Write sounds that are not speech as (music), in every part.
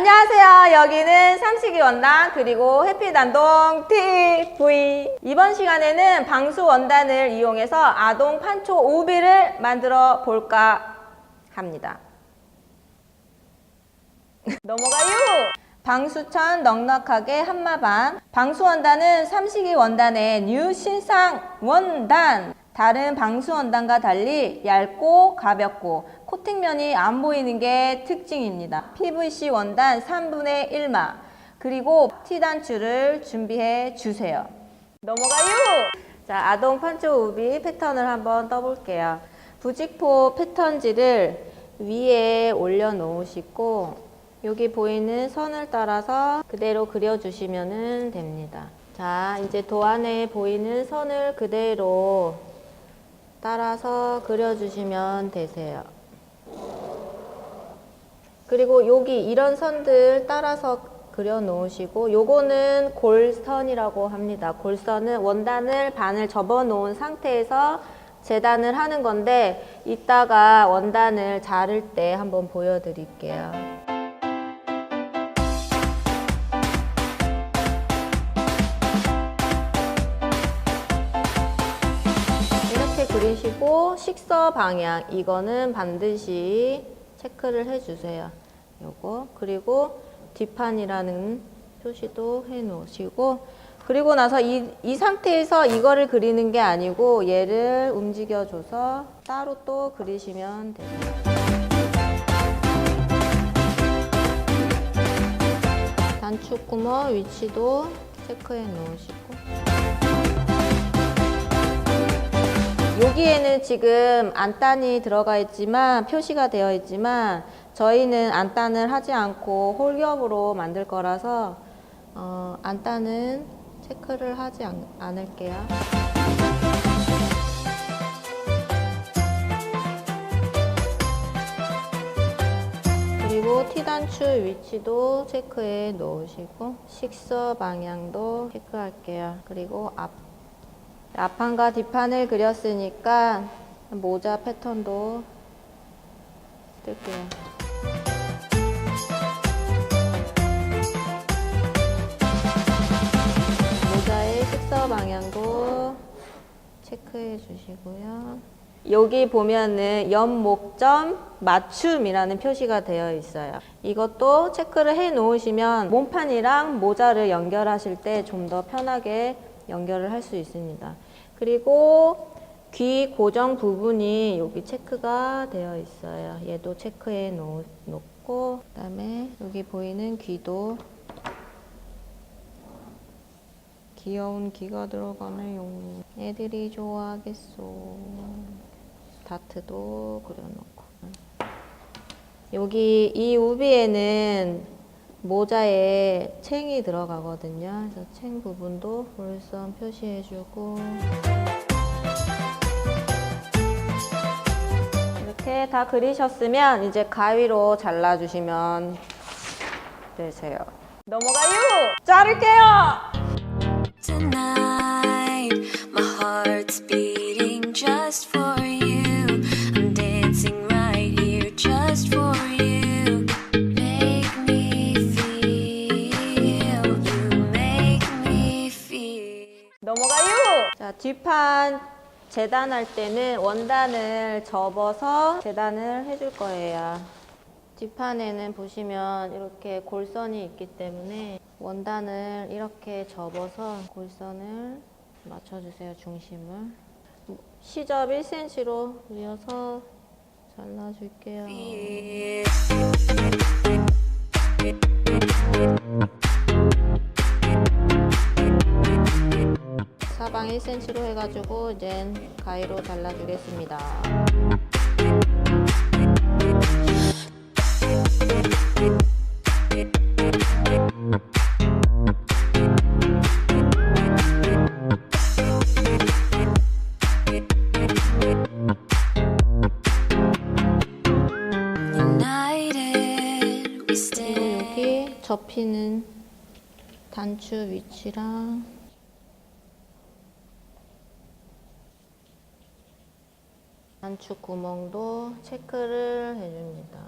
안녕하세요. 여기는 삼식이 원단 그리고 해피단동 TV. 이번 시간에는 방수 원단을 이용해서 아동 판초 우비를 만들어 볼까 합니다. (laughs) 넘어가요. 방수천 넉넉하게 한마반. 방수 원단은 삼식이 원단의 뉴 신상 원단. 다른 방수 원단과 달리 얇고 가볍고 코팅면이 안 보이는 게 특징입니다. PVC 원단 3분의 1마. 그리고 T단추를 준비해 주세요. 넘어가요! 자, 아동 판초 우비 패턴을 한번 떠볼게요. 부직포 패턴지를 위에 올려 놓으시고 여기 보이는 선을 따라서 그대로 그려주시면 됩니다. 자, 이제 도안에 보이는 선을 그대로 따라서 그려주시면 되세요. 그리고 여기 이런 선들 따라서 그려 놓으시고 요거는 골선이라고 합니다. 골선은 원단을 반을 접어 놓은 상태에서 재단을 하는 건데 이따가 원단을 자를 때 한번 보여 드릴게요. 이렇게 그리시고 식서 방향 이거는 반드시 체크를 해주세요. 요거 그리고 뒷판이라는 표시도 해 놓으시고 그리고 나서 이, 이 상태에서 이거를 그리는 게 아니고 얘를 움직여 줘서 따로 또 그리시면 됩니다. 단축 구멍 위치도 체크해 놓으시고 여기에는 지금 안단이 들어가 있지만 표시가 되어 있지만 저희는 안단을 하지 않고 홀겹으로 만들 거라서 어, 안단은 체크를 하지 않, 않을게요. 그리고 T단추 위치도 체크해 놓으시고 식서 방향도 체크할게요. 그리고 앞 앞판과 뒷판을 그렸으니까 모자 패턴도 뜰게요. 모자의 식서 방향도 체크해 주시고요. 여기 보면은 연목점 맞춤이라는 표시가 되어 있어요. 이것도 체크를 해 놓으시면 몸판이랑 모자를 연결하실 때 좀 더 편하게 연결을 할 수 있습니다. 그리고 귀 고정 부분이 여기 체크가 되어 있어요. 얘도 체크해 놓, 놓고 그다음에 여기 보이는 귀도 귀여운 귀가 들어가네요. 애들이 좋아하겠소. 다트도 그려놓고 여기 이 우비에는 모자에 챙이 들어가거든요. 그래서 챙 부분도 볼선 표시해주고 이렇게 다 그리셨으면 이제 가위로 잘라주시면 되세요. 넘어가요! 자를게요! Tonight, my heart's beating 뒷판 재단할 때는 원단을 접어서 재단을 해줄 거예요. 뒷판에는 보시면 이렇게 골선이 있기 때문에 원단을 이렇게 접어서 골선을 맞춰주세요, 중심을. 시접 1cm로 이어서 잘라줄게요. 사방 1cm로 해가지고 이제 가위로 잘라주겠습니다. 접히는 단추 위치랑 단축 구멍도 체크를 해줍니다.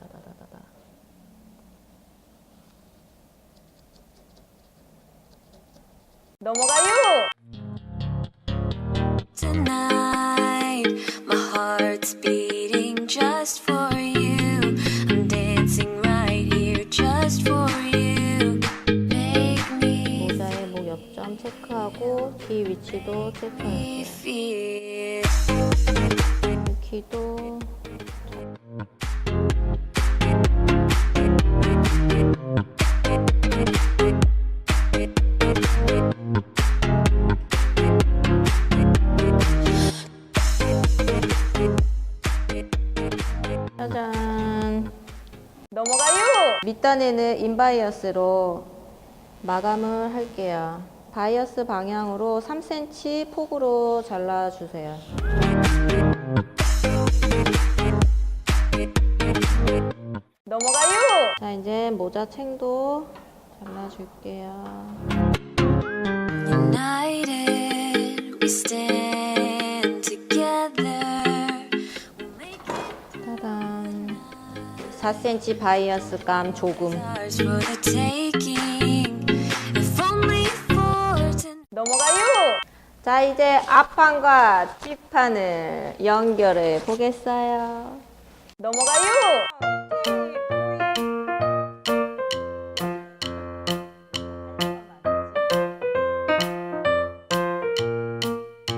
다다다다다. 넘어가요! Tonight, my heart's beating just for you. I'm dancing right here just for you. Make me 모자의 목 옆점 체크하고 귀 위치도 체크할게요. feel. 귀도. 짜잔. 넘어가요! 밑단에는 인바이어스로 마감을 할게요. 바이어스 방향으로 3cm 폭으로 잘라주세요 넘어가요 자 이제 모자 챙도 잘라줄게요 짜잔 4cm 바이어스 감 조금. 넘어가요. 자, 이제 앞판과 뒷판을 연결해 보겠어요. 넘어가요.